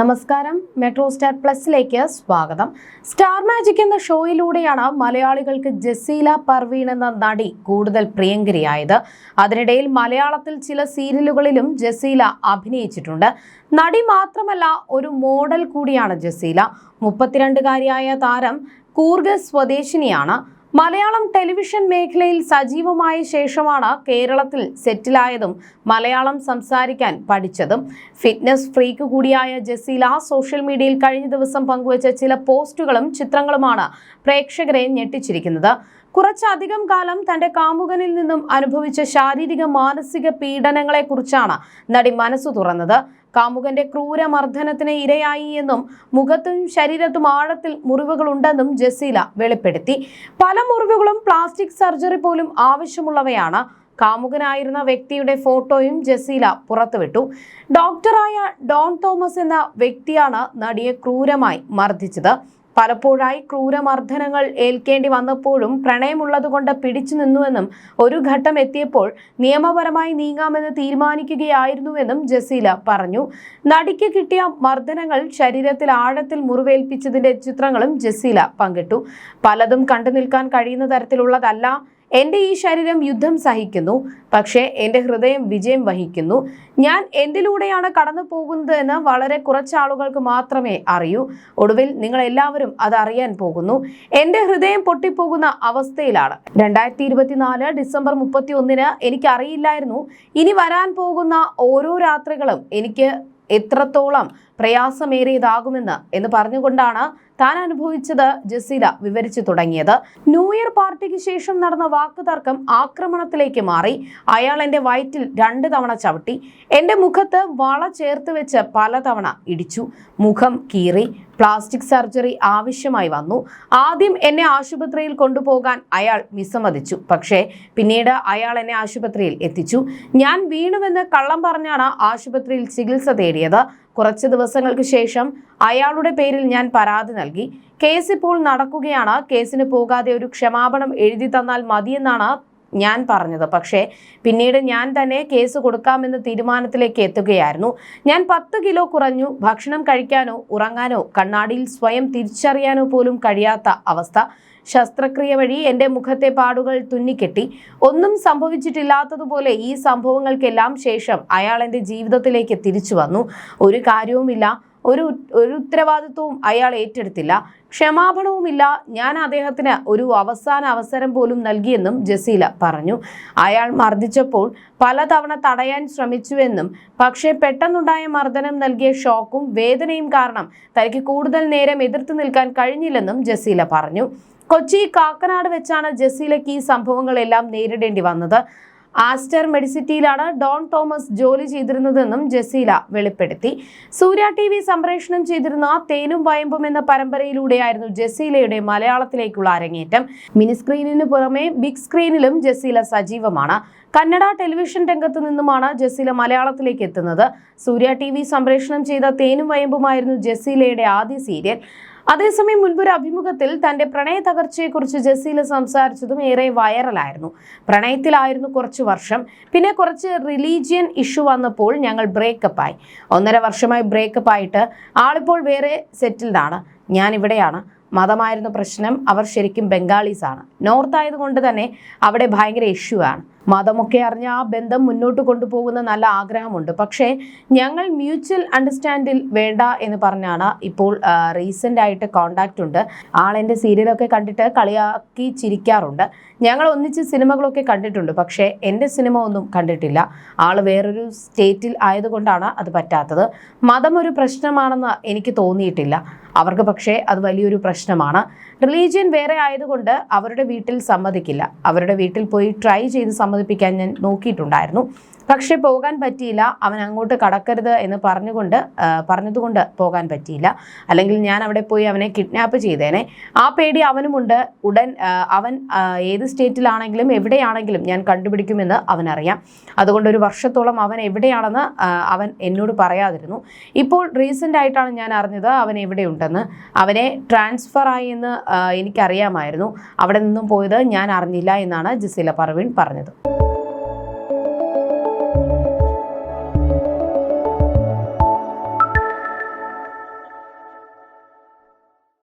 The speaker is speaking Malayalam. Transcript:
നമസ്കാരം. മെട്രോ സ്റ്റാർ പ്ലസിലേക്ക് സ്വാഗതം. സ്റ്റാർ മാജിക് എന്ന ഷോയിലൂടെയാണ് മലയാളികൾക്ക് ജസീല പർവീൺ എന്ന നടി കൂടുതൽ പ്രിയങ്കരിയായത്. അതിനിടയിൽ മലയാളത്തിൽ ചില സീരിയലുകളിലും ജസീല അഭിനയിച്ചിട്ടുണ്ട്. നടി മാത്രമല്ല ഒരു മോഡൽ കൂടിയാണ് ജസീല. മുപ്പത്തിരണ്ടുകാരിയായ താരം കൂർഗ സ്വദേശിനിയാണ്. മലയാളം ടെലിവിഷൻ മേഖലയിൽ സജീവമായ ശേഷമാണ് കേരളത്തിൽ സെറ്റിലായതും മലയാളം സംസാരിക്കാൻ പഠിച്ചതും. ഫിറ്റ്നസ് ഫ്രീക്ക് കൂടിയായ ജസീല സോഷ്യൽ മീഡിയയിൽ കഴിഞ്ഞ ദിവസം പങ്കുവച്ച ചില പോസ്റ്റുകളും ചിത്രങ്ങളുമാണ് പ്രേക്ഷകരെ ഞെട്ടിച്ചിരിക്കുന്നത്. കുറച്ചധികം കാലം തന്റെ കാമുകനിൽ നിന്നും അനുഭവിച്ച ശാരീരിക മാനസിക പീഡനങ്ങളെക്കുറിച്ചാണ് നടി മനസ്സു തുറന്നത്. കാമുകന്റെ ക്രൂരമർദ്ദനത്തിന് ഇരയായി എന്നും മുഖത്തും ശരീരത്തും ആഴത്തിൽ മുറിവുകളുണ്ടെന്നും ജസീല വെളിപ്പെടുത്തി. പല മുറിവുകളും പ്ലാസ്റ്റിക് സർജറി പോലും ആവശ്യമുള്ളവയാണ്. കാമുകനായിരുന്ന വ്യക്തിയുടെ ഫോട്ടോയും ജസീല പുറത്തുവിട്ടു. ഡോക്ടറായ ഡോൺ തോമസ് എന്ന വ്യക്തിയാണ് നടിയെ ക്രൂരമായി മർദ്ദിച്ചത്. പലപ്പോഴായി ക്രൂരമർദ്ദനങ്ങൾ ഏൽക്കേണ്ടി വന്നപ്പോഴും പ്രണയമുള്ളതുകൊണ്ട് പിടിച്ചു നിന്നുവെന്നും ഒരു ഘട്ടം എത്തിയപ്പോൾ നിയമപരമായി നീങ്ങാമെന്ന് തീരുമാനിക്കുകയായിരുന്നുവെന്നും ജസീല പറഞ്ഞു. നടിക്ക് കിട്ടിയ മർദ്ദനങ്ങൾ ശരീരത്തിൽ ആഴത്തിൽ മുറിവേൽപ്പിച്ചതിന്റെ ചിത്രങ്ങളും ജസീല പങ്കിട്ടു. പലതും കണ്ടു നിൽക്കാൻ കഴിയുന്ന തരത്തിലുള്ളതല്ല എന്റെ ഈ ശരീരം യുദ്ധം സഹിക്കുന്നു പക്ഷേ എന്റെ ഹൃദയം വിജയം വഹിക്കുന്നു. ഞാൻ എന്തിലൂടെയാണ് കടന്നു പോകുന്നത് എന്ന് വളരെ കുറച്ച് ആളുകൾക്ക് മാത്രമേ അറിയൂ. ഒടുവിൽ നിങ്ങൾ എല്ലാവരും അത് അറിയാൻ പോകുന്നു. എന്റെ ഹൃദയം പൊട്ടിപ്പോകുന്ന അവസ്ഥയിലാണ്. രണ്ടായിരത്തി ഇരുപത്തിനാല് ഡിസംബർ മുപ്പത്തി ഒന്നിന് എനിക്കറിയില്ലായിരുന്നു. ഇനി വരാൻ പോകുന്ന ഓരോ രാത്രികളും എനിക്ക് എത്രത്തോളം പ്രയാസമേറിയതാകുമെന്ന് എന്ന് പറഞ്ഞുകൊണ്ടാണ് താൻ അനുഭവിച്ചത് ജസീല വിവരിച്ചു തുടങ്ങിയത്. ന്യൂ ഇയർ പാർട്ടിക്ക് ശേഷം നടന്ന വാക്കുതർക്കം ആക്രമണത്തിലേക്ക് മാറി. അയാൾ എന്റെ വയറ്റിൽ രണ്ട് തവണ ചവിട്ടി. എന്റെ മുഖത്ത് വള ചേർത്ത് വെച്ച് പലതവണ ഇടിച്ചു. മുഖം കീറി. പ്ലാസ്റ്റിക് സർജറി ആവശ്യമായി വന്നു. ആദ്യം എന്നെ ആശുപത്രിയിൽ കൊണ്ടുപോകാൻ അയാൾ വിസമ്മതിച്ചു. പക്ഷേ പിന്നീട് അയാൾ എന്നെ ആശുപത്രിയിൽ എത്തിച്ചു. ഞാൻ വീണുവെന്ന് കള്ളം പറഞ്ഞാണ് ആശുപത്രിയിൽ ചികിത്സ തേടിയത്. കുറച്ച് ദിവസങ്ങൾക്ക് ശേഷം അയാളുടെ പേരിൽ ഞാൻ പരാതി നൽകി. കേസ് ഇപ്പോൾ നടക്കുകയാണ്. കേസിന് പോകാതെ ഒരു ക്ഷമാപണം എഴുതി തന്നാൽ മതിയെന്നാണ് ഞാൻ പറഞ്ഞത്. പക്ഷേ പിന്നീട് ഞാൻ തന്നെ കേസ് കൊടുക്കാമെന്ന തീരുമാനത്തിലേക്ക് എത്തുകയായിരുന്നു. ഞാൻ പത്ത് കിലോ കുറഞ്ഞു. ഭക്ഷണം കഴിക്കാനോ ഉറങ്ങാനോ കണ്ണാടിയിൽ സ്വയം തിരിച്ചറിയാനോ പോലും കഴിയാത്ത അവസ്ഥ. ശസ്ത്രക്രിയ വഴി എന്റെ മുഖത്തെ പാടുകൾ തുന്നിക്കെട്ടി. ഒന്നും സംഭവിച്ചിട്ടില്ലാത്തതുപോലെ ഈ സംഭവങ്ങൾക്കെല്ലാം ശേഷം അയാൾ എന്റെ ജീവിതത്തിലേക്ക് തിരിച്ചു വന്നു. ഒരു കാര്യവുമില്ല ഒരു ഒരു ഉത്തരവാദിത്വവും അയാൾ ഏറ്റെടുത്തില്ല. ക്ഷമാപണവുമില്ല ഞാൻ അദ്ദേഹത്തിന് ഒരു അവസാന അവസരം പോലും നൽകിയെന്നും ജസീല പറഞ്ഞു. അയാൾ മർദ്ദിച്ചപ്പോൾ പലതവണ തടയാൻ ശ്രമിച്ചുവെന്നും പക്ഷേ പെട്ടെന്നുണ്ടായ മർദ്ദനം നൽകിയ ഷോക്കും വേദനയും കാരണം തനിക്ക് കൂടുതൽ നേരം എതിർത്ത് നിൽക്കാൻ കഴിഞ്ഞില്ലെന്നും ജസീല പറഞ്ഞു. കൊച്ചി കാക്കനാട് വെച്ചാണ് ജസീലയ്ക്ക് ഈ സംഭവങ്ങളെല്ലാം നേരിടേണ്ടി വന്നത്. ആസ്റ്റർ മെഡിസിറ്റിയിലാണ് ഡോൺ തോമസ് ജോലി ചെയ്തിരുന്നതെന്നും ജസീല വെളിപ്പെടുത്തി. സൂര്യ ടി വി സംപ്രേഷണം ചെയ്തിരുന്ന തേനും വയമ്പും എന്ന പരമ്പരയിലൂടെയായിരുന്നു ജസീലയുടെ മലയാളത്തിലേക്കുള്ള അരങ്ങേറ്റം. മിനി സ്ക്രീനിന് പുറമെ ബിഗ് സ്ക്രീനിലും ജസീല സജീവമാണ്. കന്നഡ ടെലിവിഷൻ രംഗത്ത് നിന്നുമാണ് ജസീല മലയാളത്തിലേക്ക് എത്തുന്നത്. സൂര്യ ടി വി സംപ്രേഷണം ചെയ്ത തേനും വയമ്പുമായിരുന്നു ജസീലയുടെ ആദ്യ സീരിയൽ. അതേസമയം മുൻപൊരു അഭിമുഖത്തിൽ തന്റെ പ്രണയ തകർച്ചയെക്കുറിച്ച് ജസീല സംസാരിച്ചതും ഏറെ വൈറലായിരുന്നു. പ്രണയത്തിലായിരുന്നു കുറച്ച് വർഷം. പിന്നെ കുറച്ച് റിലീജിയൻ ഇഷ്യൂ വന്നപ്പോൾ ഞങ്ങൾ ബ്രേക്കപ്പ് ആയി. ഒന്നര വർഷമായി ബ്രേക്കപ്പ് ആയിട്ട് ആളിപ്പോൾ വേറെ സെറ്റിൽഡാണ് ഞാൻ ഇവിടെയാണ് മതമായിരുന്നു പ്രശ്നം അവർ ശരിക്കും ബംഗാളീസാണ്. നോർത്ത് ആയതുകൊണ്ട് തന്നെ അവിടെ ഭയങ്കര ഇഷ്യൂ ആണ്. മതമൊക്കെ അറിഞ്ഞ ആ ബന്ധം മുന്നോട്ട് കൊണ്ടുപോകുന്ന നല്ല ആഗ്രഹമുണ്ട്. പക്ഷേ ഞങ്ങൾ മ്യൂച്വൽ അണ്ടർസ്റ്റാൻഡിൽ വേണ്ട എന്ന് പറഞ്ഞാണ് ഇപ്പോൾ റീസെന്റ് ആയിട്ട് കോണ്ടാക്റ്റ് ഉണ്ട്. ആളെന്റെ സീരിയലൊക്കെ കണ്ടിട്ട് കളിയാക്കി ചിരിക്കാറുണ്ട്. ഞങ്ങൾ ഒന്നിച്ച് സിനിമകളൊക്കെ കണ്ടിട്ടുണ്ട്. പക്ഷേ എന്റെ സിനിമ ഒന്നും കണ്ടിട്ടില്ല. ആൾ വേറൊരു സ്റ്റേറ്റിൽ ആയതുകൊണ്ടാണ് അത് പറ്റാത്തത്. മതം ഒരു പ്രശ്നമാണെന്ന് എനിക്ക് തോന്നിയിട്ടില്ല. അവർക്ക് പക്ഷേ അത് വലിയൊരു പ്രശ്നമാണ്. റിലീജിയൻ വേറെ ആയതുകൊണ്ട് അവരുടെ വീട്ടിൽ സമ്മതിക്കില്ല. അവരുടെ വീട്ടിൽ പോയി ട്രൈ ചെയ്ത് സമ്മതിപ്പിക്കാൻ ഞാൻ നോക്കിയിട്ടുണ്ടായിരുന്നു. പക്ഷേ പോകാൻ പറ്റിയില്ല. അവൻ അങ്ങോട്ട് കടക്കരുത് എന്ന് പറഞ്ഞുകൊണ്ട് പറഞ്ഞതുകൊണ്ട് പോകാൻ പറ്റിയില്ല. അല്ലെങ്കിൽ ഞാൻ അവിടെ പോയി അവനെ കിഡ്നാപ്പ് ചെയ്തേനെ. ആ പേടി അവനുമുണ്ട്. ഉടൻ അവൻ ഏത് സ്റ്റേറ്റിലാണെങ്കിലും എവിടെയാണെങ്കിലും ഞാൻ കണ്ടുപിടിക്കുമെന്ന് അവനറിയാം. അതുകൊണ്ട് ഒരു വർഷത്തോളം അവൻ എവിടെയാണെന്ന് അവൻ എന്നോട് പറയാതിരുന്നു. ഇപ്പോൾ റീസെന്റ് ആയിട്ടാണ് ഞാൻ അറിഞ്ഞത് അവൻ എവിടെയുണ്ടെന്ന്. അവനെ ട്രാൻസ്ഫർ ആയി എന്ന് എനിക്കറിയാമായിരുന്നു. അവിടെ നിന്നും പോയത് ഞാൻ അറിഞ്ഞില്ല എന്നാണ് ജസീല പർവീൺ പറഞ്ഞത്.